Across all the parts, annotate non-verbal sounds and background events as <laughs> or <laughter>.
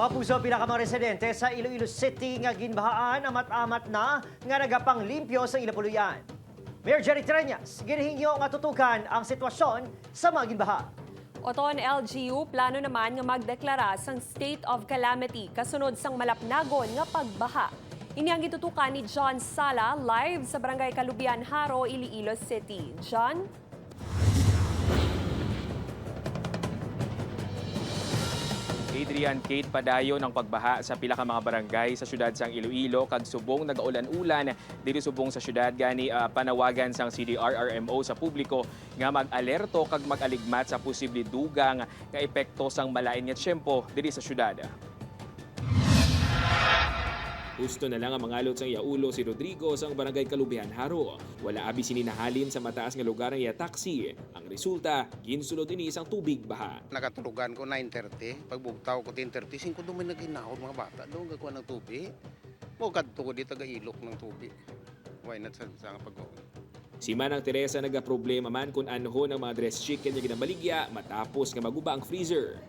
Mga puso pinakamang residente sa Iloilo City nga ginbahaan amat-amat na nga nagapang limpyo sa Ilapuluyan. Mayor Jerry Treñas, ginihingyo nga tutukan ang sitwasyon sa mga ginbaha. Oton LGU plano naman nga magdeklara sang state of calamity kasunod sang malapnagon nga pagbaha. Ini ang gitutukan ni John Sala live sa Barangay Kalubian, Haro, Iloilo City. John? Adrian Kate padayon ang pagbaha sa pila ka mga barangay sa syudad sang Iloilo kag subong nagaulan-ulan diri subong sa syudad gani ah, panawagan sang CDRRMO sa publiko nga mag-alerto kag mag-aligmat sa posible dugang nga epekto sang malain nga tiyempo diri sa syudad. Gusto na lang ang mangalot sang Yaulo si Rodrigo sa barangay Kalubihan Haro. Wala abi sininahalin sa mataas nga lugar ng iya taxi. Ang resulta, ginsulod ini isang tubig baha. Nakatulugan ko 9.30. Pagbugtaw ko 10.30, 5 doon may naginahon mga bata. Doon gagawa ng tubig. Mo kadto ko dito ilok ng tubig. Why not sa, sa pag Si Manang Teresa nagaproblema man kung anhon ang mga dress chicken niya ginabaligya matapos nga maguba ang freezer.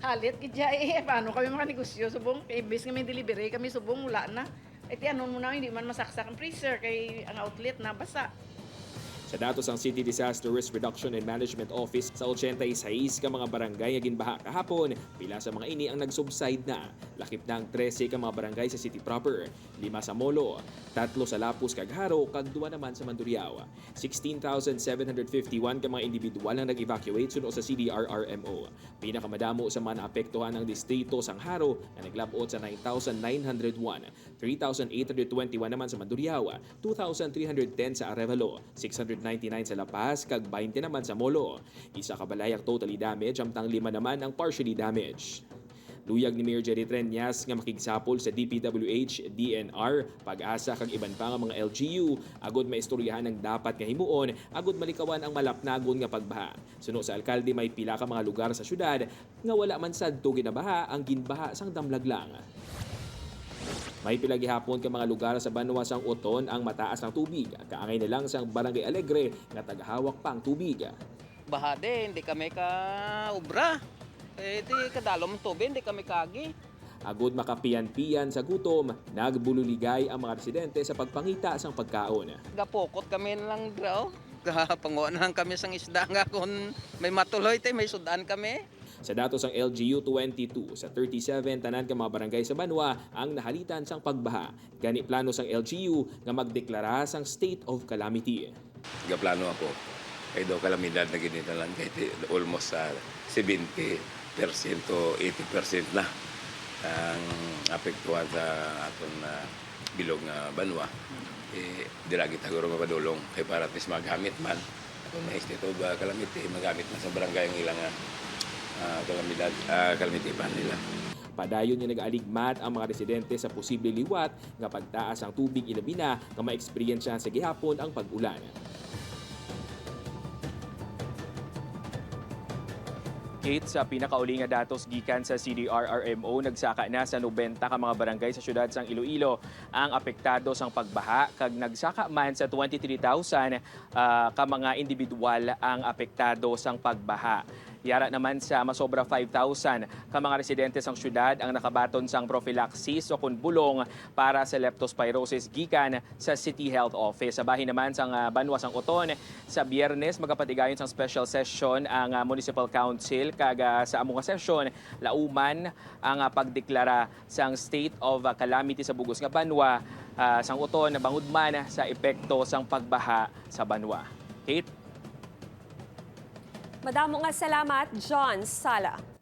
Halit, kidya eh, paano kami mga negosyo, subong, imbes nga may delivery, kami subong, wala na. Eh, ti anon mo na, hindi man masaksak ang freezer, kay ang outlet na basa. Sa datos ang City Disaster Risk Reduction and Management Office sa 86 ka mga barangay nga ginbaha kahapon, pila sa mga ini ang nagsubside na. Lakip na ang 13 ka mga barangay sa city proper, lima sa Molo, tatlo sa Lapus kag Haro, kag duwa naman sa Mandurriao. 16,751 ka mga individual ang nag-evacuate suno sa CDRRMO. Pinakamadamo sa mga naapektuhan ng distrito sang Haro na naglabot sa 9,901, 3,821 naman sa Mandurriao, 2,310 sa Arevalo, 699 sa La Paz, kag 20 naman sa Molo. Isa ka balayang totally damage, amtang lima naman ang partially damaged. Luyag ni Mayor Jerry Treñas nga makigsapol sa DPWH, DNR, pag-asa kag iban pa nga mga LGU, agod maistoryahan ang dapat nga himuon, agod malikawan ang malapnagon nga pagbaha. Suno sa alkalde may pila ka mga lugar sa syudad nga wala man sadto ginabaha ang ginbaha sang damlag lang. May pilagihapon ka mga lugar sa Banwa sang Uton ang mataas ng tubig. Kaangay na lang sang Barangay Alegre nga tagahawak pa ang tubig. baha din, hindi kami ka ubra. Eh, di kadalom tubig, hindi kami kagi. Agod makapiyan-piyan sa gutom, nagbululigay ang mga residente sa pagpangita sang pagkaon. Gapokot kami lang draw. <laughs> Panguan lang kami sang isda nga kung may matuloy tayo, may sudan kami. Sa datos ng LGU 22, sa 37 tanan ka mga barangay sa Banwa ang nahalitan sang pagbaha. Gani plano sang LGU nga magdeklara sang state of calamity. Gaplano ako. Kay daw kalamidad na ganito lang kay almost sa 70% o 80% na ang apektuhan sa aton na bilog nga banwa. Eh, dira kita guro mapadulong kay para at least magamit man. Kung may state of uh, magamit man sa barangay ang ilang uh, kalamidad, uh, calamity plan nila. Padayon nga nag-aligmat ang mga residente sa posible liwat nga pagtaas ang tubig ilabi na nga ma-experience sa gihapon ang pag-ulan. Kate, sa pinakauli nga datos gikan sa CDRRMO, nagsaka na sa 90 ka mga barangay sa syudad sang Iloilo ang apektado sang pagbaha kag nagsaka man sa 23,000 ah, ka mga individual ang apektado sang pagbaha. Yara naman sa masobra 5,000 ka mga residente sang syudad ang nakabaton sang prophylaxis o kun bulong para sa leptospirosis gikan sa City Health Office. Sa naman sang ah, Banwa sang Uton, sa Biyernes magapatigayon sang special session ang ah, Municipal Council kag ah, sa among session lauman ang ah, pagdeklara sang state of ah, calamity sa bugos nga Banwa ah, sang Uton bangod man sa epekto sang pagbaha sa Banwa. Kate? Madamo nga salamat, John Sala.